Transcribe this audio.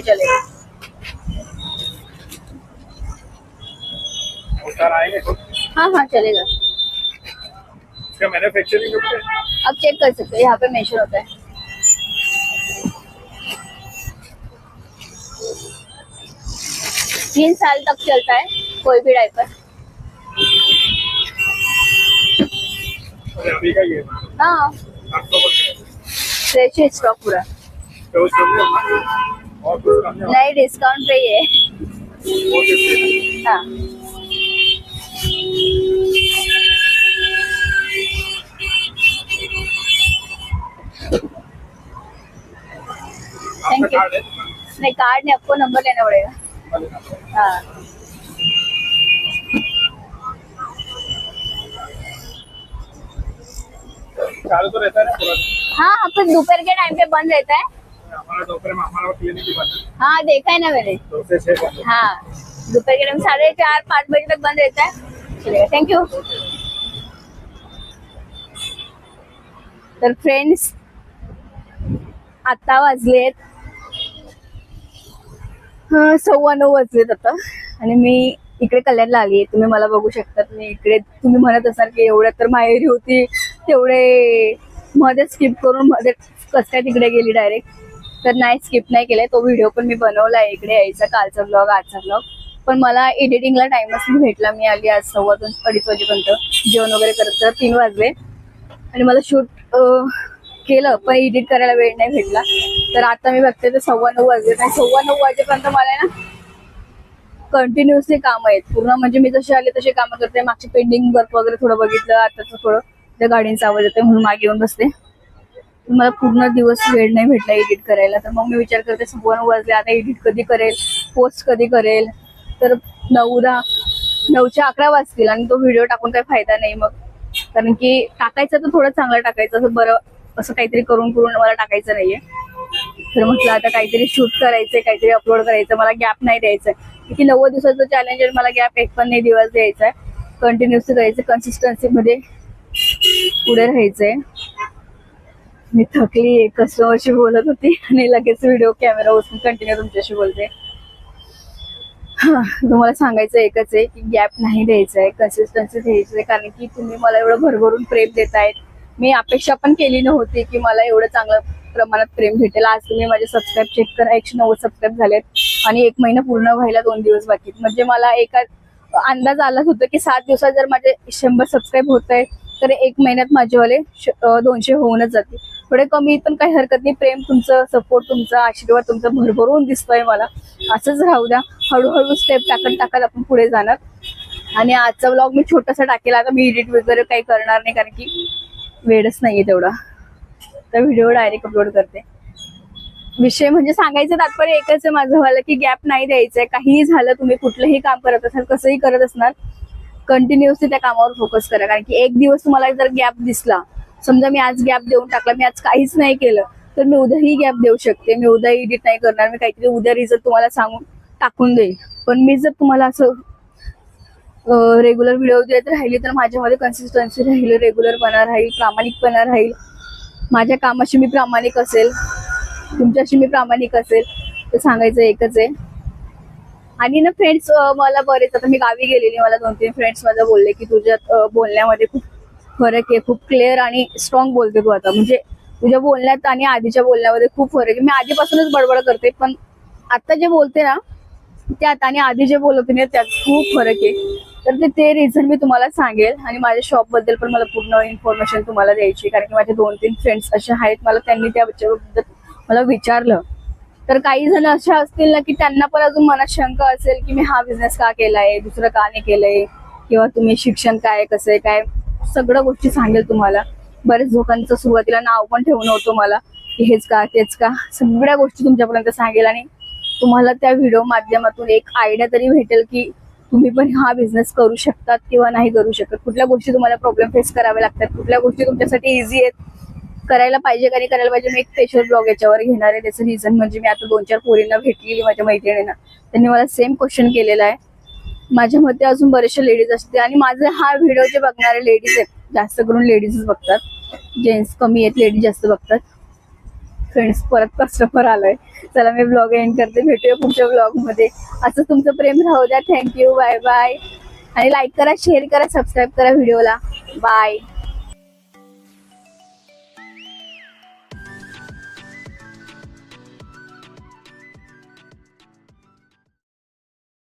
चलेगा। हाँ, हाँ मैन्युफैक्चरिंग अब चेक कर सकते हो यहाँ पे मेंशन होता है। तीन साल तक चलता है कोई भी डाइपर हाँ। फ्रेश स्टॉक पूरा। नहीं डिस्काउंट पे ये है। हाँ। थैंक यू नहीं कार्ड ने आपको नंबर लेना पड़ेगा। हाँ। चालू तो रहता है। हाँ आपको दोपहर के टाइम पे बंद रहता है। हमारा दोपहर में हमारा क्लिनिक ही बंद है। देखा है ना मैंने। है। दोपहर के टाइम साढ़े चार पाँच बजे तक बंद रहता है। चलेगा थँक यू तर फ्रेंड्स आता वाजलेत। सव्वा नऊ वाजलेत आता. आणि मी इकडे कल्याणला आली आहे. तुम्ही मला बघू शकतात. मी इकडे तुम्ही म्हणत असाल की एवढ्या तर माहेरी होती. तेवढे मध्ये स्किप करून मध्ये कसं काय तिकडे गेली डायरेक्ट तर नाही स्किप नाही केलाय. तो व्हिडिओ पण मी बनवला आहे इकडे यायचा कालचा ब्लॉग आजचा ब्लॉग पण मला एडिटिंगला टाइमच नाही भेटला. मी आली आज सव्वा दोन अडीच वाजेपर्यंत. जेवण वगैरे करत तीन वाजले. आणि मला शूट केलं पण एडिट करायला वेळ नाही भेटला. तर आता मी बघते तर सव्वा नऊ वाजले. नाही सव्वा नऊ वाजेपर्यंत मला ना कंटिन्युअसली कामं आहेत. पूर्ण म्हणजे मी जसे आले तसे कामं करते. मागचे पेंडिंग वर्क वगैरे थोडं बघितलं आता थोडं. त्या गाडींचा आवाज येते म्हणून मागे येऊन बसते मला पूर्ण दिवस वेळ नाही भेटला एडिट करायला. तर मग मी विचार करते सव्वा नऊ वाजले आता एडिट कधी करेल? पोस्ट कधी करेल? तर नऊ दहा नऊच्या अकरा वाजतील. आणि तो व्हिडिओ टाकून काही फायदा नाही मग. कारण की टाकायचं तर थोडं चांगलं टाकायचं. असं बरं असं काहीतरी करून करून मला टाकायचं नाहीये. तर म्हटलं आता काहीतरी शूट करायचंय काहीतरी अपलोड करायचं मला गॅप नाही द्यायचंय. की नव्वद दिवसाचं चॅलेंज आहे मला गॅप एक पण नाही दिवस द्यायचा आहे कंटिन्युअसली करायचं कन्सिस्टन्सी मध्ये पुढे राहायचंय. मी थकली कस्टमरशी बोलत होती आणि लगेच व्हिडिओ कॅमेरा उचलून कंटिन्यू तुमच्याशी बोलते. हा, तुम्हाला सांगायचं एकच आहे की गॅप नाही द्यायचा आहे कन्सिस्टन्सी द्यायची आहे कारण की तुम्ही मला एवढं भरभरून प्रेम देतायत. मी अपेक्षा पण केली नव्हती की मला एवढं चांगलं प्रमाणात प्रेम भेटेल. आज तुम्ही माझे सबस्क्राईब चेक करा. एकशे नव्वद सबस्क्राईब झालेत. आणि एक महिना पूर्ण व्हायला दोन दिवस बाकी म्हणजे मला एका अंदाज आलाच होता की सात दिवसात जर माझे शंभर सबस्क्राईब होत आहे तर एक महिन्यात माझेवाले दोनशे होऊनच जातील. थोडे कमी पण काही हरकत नाही. प्रेम तुमचं सपोर्ट तुमचा आशीर्वाद तुमचा भरभरून दिसतोय मला. असंच राहू द्या. हळूहळू स्टेप टाकत टाकत आपण पुढे जाणार. आणि आजचा ब्लॉग मी छोटासा टाकेल. आता मी एडिट वगैरे काही करणार नाही कारण की वेळच नाहीये तेवढा. तर व्हिडिओ डायरेक्ट अपलोड करते. विषय म्हणजे सांगायचं तात्पर्य एकच आहे माझं मला की गॅप नाही द्यायचंय. काहीही झालं तुम्ही कुठलंही काम करत असाल कसंही करत असणार कंटिन्युअसली त्या कामावर फोकस करा. कारण की एक दिवस तुम्हाला जर गॅप दिसला समजा मी आज गॅप देऊन टाकला मी आज काहीच नाही केलं तर मी उद्याही गॅप देऊ शकते. मी उद्या एडिट नाही करणार. मी काहीतरी उद्या रिझल्ट तुम्हाला सांगून टाकून देईल पण मी जर तुम्हाला असं रेग्युलर व्हिडिओ देत राहिली तर माझ्यामध्ये कन्सिस्टन्सी राहील रेग्युलरपणा राहील प्रामाणिकपणा राहील. माझ्या कामाशी मी प्रामाणिक असेल तुमच्याशी मी प्रामाणिक असेल तर सांगायचं एकच आहे. आणि ना फ्रेंड्स मला बरेच आता मी गावी गेलेली मला दोन तीन फ्रेंड्स माझं बोलले की तुझ्या बोलण्यामध्ये खूप फरक आहे खूप क्लिअर आणि स्ट्रॉंग बोलते तू आता. म्हणजे तुझ्या बोलण्यात आणि आधीच्या बोलण्यामध्ये खूप फरक आहे. मी आधीपासूनच बडबड करते पण आता जे बोलते ना त्यात आणि आधी जे बोलत नाही त्यात खूप फरक आहे. तर ते ते रिझन मी तुम्हाला सांगेल आणि माझ्या शॉपबद्दल पण मला पूर्ण इन्फॉर्मेशन तुम्हाला द्यायची कारण की माझे दोन तीन फ्रेंड्स असे आहेत. मला त्यांनी त्याबद्दल मला विचारलं. तर काही जण अशा असतील ना की त्यांना पण अजून मनात शंका असेल की मी हा बिझनेस का केलाय? दुसरं का नाही केलंय? किंवा तुम्ही शिक्षण काय कसं आहे? काय? सगळं गोष्टी सांगेल तुम्हाला. बरेच लोकांचं सुरुवातीला नाव पण ठेवून होतं मला की हेच का तेच का? सगळ्या गोष्टी तुमच्यापर्यंत सांगेल आणि तुम्हाला त्या व्हिडिओ माध्यमातून एक आयडिया तरी भेटेल की तुम्ही पण हा बिझनेस करू शकतात किंवा नाही करू शकत. कुठल्या गोष्टी तुम्हाला प्रॉब्लेम फेस करावे लागतात कुठल्या गोष्टी तुमच्यासाठी इझी आहेत करायला पाहिजे का नाही करायला पाहिजे मी एक स्पेशल ब्लॉग याच्यावर घेणार आहे. त्याचं रिझन म्हणजे मी आता दोन चार पोरींना भेटलेली माझ्या मैत्रिणींना. त्यांनी मला सेम क्वेश्चन केलेला आहे. माझ्या मते अजून बरेचशा लेडीज असते आणि माझे हा व्हिडिओ जे बघणारे लेडीज आहेत जास्त करून लेडीजच बघतात. जेंट्स कमी आहेत लेडीज जास्त बघतात. फ्रेंड्स परत कस्टमर आलोय. चला मी ब्लॉग एंड करते. भेटूया पुढच्या ब्लॉगमध्ये. असं तुमचं प्रेम राहू द्या. थँक्यू बाय बाय आणि लाईक करा शेअर करा सबस्क्राईब करा व्हिडिओला बाय